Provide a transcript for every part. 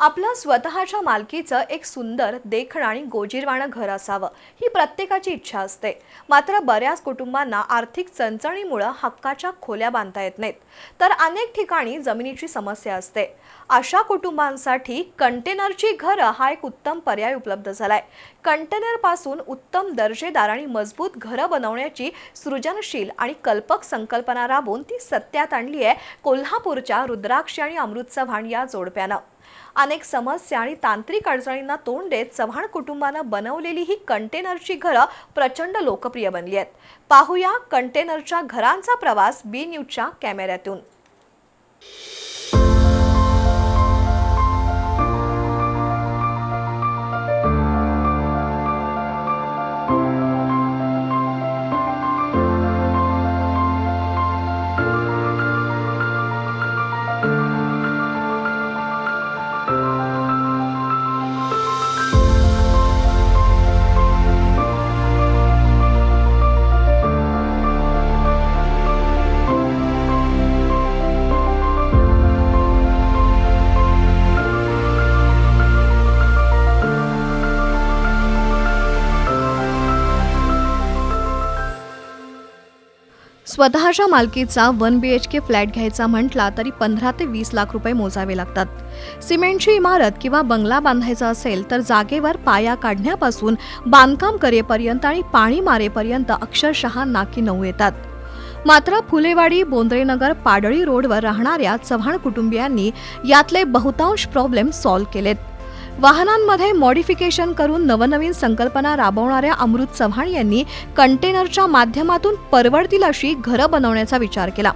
आपलं स्वतःच्या मालकीचं एक सुंदर देखणं आणि गोजीरवाणं घर असावं ही प्रत्येकाची इच्छा असते. मात्र बऱ्याच कुटुंबांना आर्थिक चणचणीमुळं हक्काच्या खोल्या बांधता येत नाहीत. तर अनेक ठिकाणी जमिनीची समस्या असते. अशा कुटुंबांसाठी कंटेनरची घरं हा एक उत्तम पर्याय उपलब्ध झालाय. कंटेनरपासून उत्तम दर्जेदार आणि मजबूत घरं बनवण्याची सृजनशील आणि कल्पक संकल्पना राबवून ती सत्यात आणली आहे कोल्हापूरच्या रुद्राक्षी आणि अमृत चव्हाण या जोडप्यानं. अनेक समस्या आणि तांत्रिक अडचणींना तोंड देत चव्हाण कुटुंबानं बनवलेली ही कंटेनरची घरं प्रचंड लोकप्रिय बनली आहेत. पाहूया कंटेनरच्या घरांचा प्रवास बी न्यूजच्या कॅमेऱ्यातून. स्वतःच्या मालकीचा one B H K flat घ्यायचा म्हटला तरी पंधरा ते वीस लाख रुपये मोजावे लागतात. सिमेंटची इमारत किंवा बंगला बांधायचा असेल तर जागेवर पाया काढण्यापासून बांधकाम करेपर्यंत आणि पाणी मारेपर्यंत अक्षरशः नाकी नऊ येतात. मात्र फुलेवाडी बोंद्रेनगर पाडळी रोडवर राहणाऱ्या चव्हाण कुटुंबियांनी यातले बहुतांश प्रॉब्लेम सॉल्व्ह केलेत. वाहनांमध्ये मॉडिफिकेशन करून नवनवीन संकल्पना राबवणाऱ्या अमृत चव्हाण यांनी कंटेनरच्या माध्यमातून परवडतील अशी घरं बनवण्याचा विचार केला.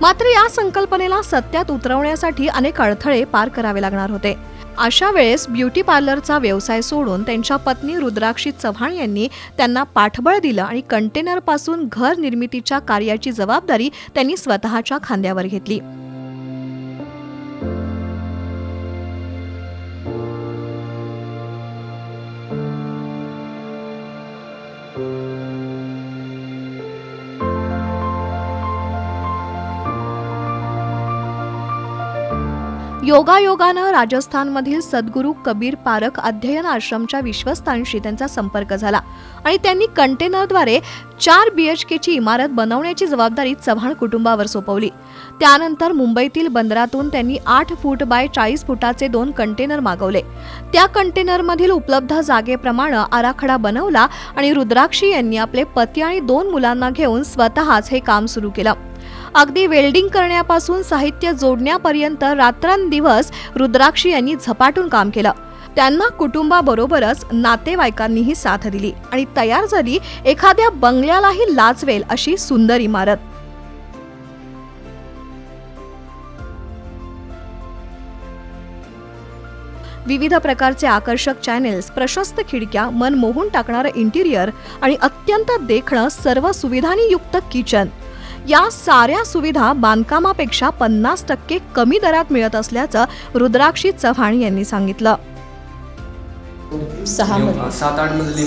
मात्र या संकल्पनेला सत्यात उतरवण्यासाठी अनेक अडथळे पार करावे लागणार होते. अशा वेळेस ब्युटी पार्लरचा व्यवसाय सोडून त्यांच्या पत्नी रुद्राक्षी चव्हाण यांनी त्यांना पाठबळ दिलं आणि कंटेनरपासून घर निर्मितीच्या कार्याची जबाबदारी त्यांनी स्वतःच्या खांद्यावर घेतली. योगायोगानं राजस्थानमधील सद्गुरू कबीर पारख अध्ययन आश्रमच्या विश्वस्तांशी त्यांचा संपर्क झाला आणि त्यांनी कंटेनरद्वारे चार बी एच केची इमारत बनवण्याची जबाबदारी चव्हाण कुटुंबावर सोपवली. त्यानंतर मुंबईतील बंदरातून त्यांनी आठ फूट बाय चाळीस फुटाचे दोन कंटेनर मागवले. त्या कंटेनरमधील उपलब्ध जागेप्रमाणे आराखडा बनवला आणि रुद्राक्षी यांनी आपले पती आणि दोन मुलांना घेऊन स्वतःच हे काम सुरू केलं. अगदी वेल्डिंग करण्यापासून साहित्य जोडण्यापर्यंत रात्रंदिवस रुद्राक्षी यांनी झपाटून काम केलं. त्यांना कुटुंबाबरोबरच नातेवाईकांनीही साथ दिली आणि तयार झाली एखाद्या बंगल्यालाही लाचवेल अशी सुंदर इमारत. विविध प्रकारचे आकर्षक चॅनेल्स प्रशस्त खिडक्या मन मोहून टाकणारं इंटिरियर आणि अत्यंत देखणं सर्व सुविधांनी युक्त किचन या साऱ्या सुविधा बांधकामापेक्षा पन्नास टक्के कमी दरात मिळत असल्याचं रुद्राक्षी चव्हाण यांनी सांगितलं. सहा मजली. सात आठ मजली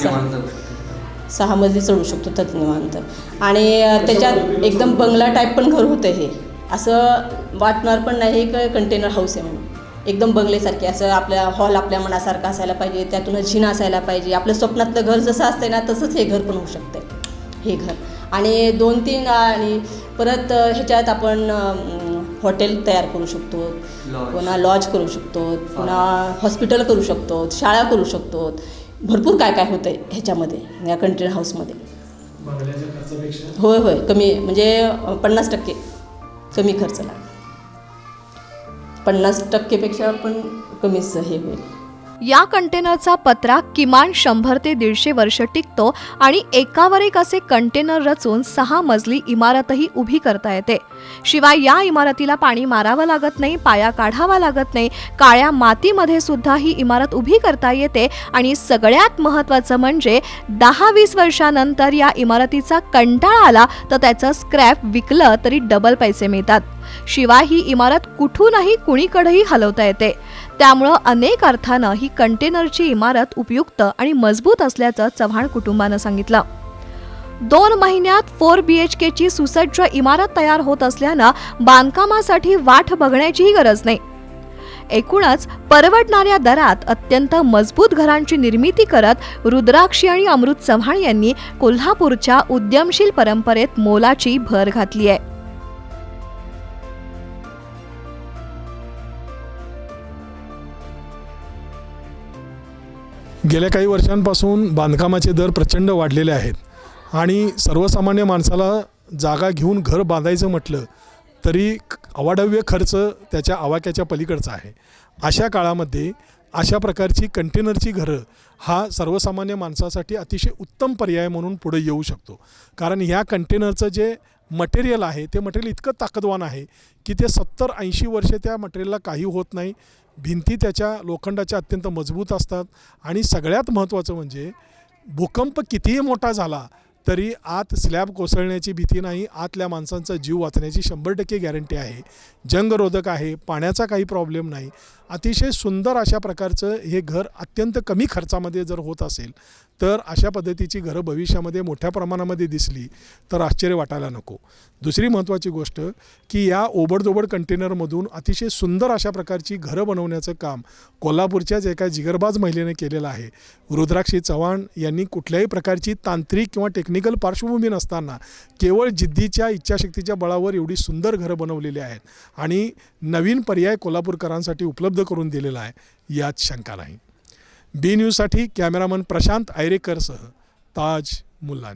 सहा. मजली चढू शकतो त्यात निवांत. आणि त्याच्यात एकदम बंगला टाईप पण घर होतं हे. असं वाटणार पण नाही की कंटेनर हाऊस आहे म्हणून. एकदम बंगलेसारखे असं आपल्या हॉल आपल्या मनासारखं असायला पाहिजे त्यातूनच झिन असायला पाहिजे. आपल्या स्वप्नातलं घर जसं असतंय ना तसंच हे घर पण होऊ शकतं हे घर. आणि दोन तीन आणि परत ह्याच्यात आपण हॉटेल तयार करू शकतो. पुन्हा लॉज करू शकतो. पुन्हा हॉस्पिटल करू शकतो. शाळा करू शकतो. भरपूर काय काय होतं आहे ह्याच्यामध्ये या कंटेनर हाऊसमध्ये होय होय. कमी म्हणजे पन्नास टक्के कमी खर्चला. पन्नास टक्केपेक्षा पण कमीच हे होईल. या कंटेनरचा पत्रा किमान शंभर ते दीडशे वर्ष टिकतो आणि एकावर एक असे कंटेनर रचून सहा मजली इमारतही उभी करता येते. शिवाय या इमारतीला पाणी मारावं लागत नाही पाया काढावा लागत नाही काळ्या मातीमध्ये सुद्धा ही इमारत उभी करता येते आणि सगळ्यात महत्त्वाचं म्हणजे दहा वीस वर्षानंतर या इमारतीचा कंटाळा आला तर त्याचं स्क्रॅप विकलं तरी डबल पैसे मिळतात. शिवाय ही इमारत कुठूनही कुणीकडेही हलवता येते. त्यामुळं अनेक अर्थानं ही कंटेनरची इमारत उपयुक्त आणि मजबूत असल्याचं चव्हाण कुटुंबानं सांगितलं. दोन महिन्यात फोर बी एच केची सुसज्ज इमारत तयार होत असल्यानं बांधकामासाठी वाट बघण्याचीही गरज नाही. एकूणच परवडणाऱ्या दरात अत्यंत मजबूत घरांची निर्मिती करत रुद्राक्षी आणि अमृत चव्हाण यांनी कोल्हापूरच्या उद्यमशील परंपरेत मोलाची भर घातली आहे गेल्या काही वर्षांपासून बांधकामाचे दर प्रचंड वाढलेले आहेत. आणि सर्वसामान्य माणसाला जागा घेऊन घर बांधायचं म्हटलं तरी अवाढव्य खर्च त्याच्या आवाक्याच्या पलीकडचा आहे. अशा काळामध्ये अशा प्रकारची कंटेनरची घरं हा सर्वसामान्य माणसासाठी अतिशय उत्तम पर्याय म्हणून पुढे येऊ शकतो. कारण ह्या कंटेनरचं जे मटेरियल आहे ते मटेरियल इतकं ताकदवान आहे की ते सत्तर ऐंशी वर्षे त्या मटेरियलला काही होत नाही. भिंती त्याच्या लोखंडाच्या अत्यंत मजबूत असतात आणि सगळ्यात महत्त्वाचं म्हणजे भूकंप कितीही मोठा झाला तरी आत स्लॅब कोसळण्याची भीती नाही आतल्या माणसांचा जीव वाचण्याची शंभर टक्के गॅरंटी आहे. जंगरोधक आहे पाण्याचा काही प्रॉब्लेम नाही. अतिशय सुंदर अशा प्रकारचं हे घर अत्यंत कमी खर्चामध्ये जर होत असेल तर अशा पद्धतीची घरं भविष्यामध्ये मोठ्या प्रमाणामध्ये दिसली तर आश्चर्य वाटायला नको. दुसरी महत्त्वाची गोष्ट की या ओबडधोबड कंटेनरमधून अतिशय सुंदर अशा प्रकारची घरं बनवण्याचं काम कोल्हापूरच्याच एका जिगरबाज महिलेने केलेलं आहे. रुद्राक्षी चव्हाण यांनी कुठल्याही प्रकारची तांत्रिक किंवा टेक्निकल पार्श्वभूमी नसताना केवळ जिद्दीच्या इच्छाशक्तीच्या बळावर एवढी सुंदर घरं बनवलेली आहेत. आणि नवीन पर्याय कोल्हापूरकरांसाठी उपलब्ध उपलब्ध करून दिलेला आहे यात शंका नाही. बी न्यूजसाठी कॅमेरामन प्रशांत आयरेकरसह ताज मुल्लानी.